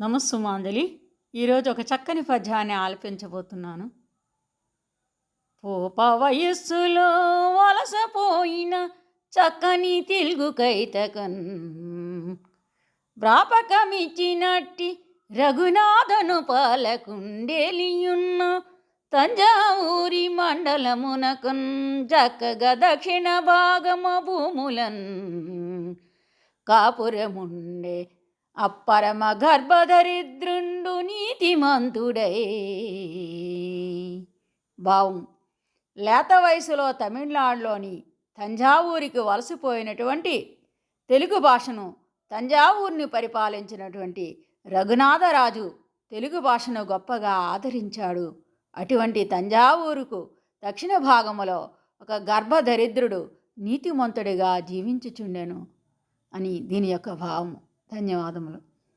నమస్సుమాంజలి ఈరోజు ఒక చక్కని పద్యాన్ని ఆలపించబోతున్నాను. పోప వయస్సులో వలసపోయిన చక్కని తెలుగు కైతకన్ వ్రాపకమిచ్చినట్టి రఘునాథను పాలకుండేలియున్న తంజావూరి మండలమునకన్ చక్కగా దక్షిణ భాగమ భూములన్. కాపురముండే అప్పరమ గర్భధరిద్రుండు నీతిమంతుడై. భావం లేత వయసులో తమిళనాడులోని తంజావూరికి వలసపోయినటువంటి తెలుగు భాషను తంజావూరిని పరిపాలించినటువంటి రఘునాథరాజు తెలుగు భాషను గొప్పగా ఆదరించాడు. అటువంటి తంజావూరుకు దక్షిణ భాగములో ఒక గర్భదరిద్రుడు నీతిమంతుడిగా జీవించుచుండెను అని దీని యొక్క భావము. ధన్యవాదములు.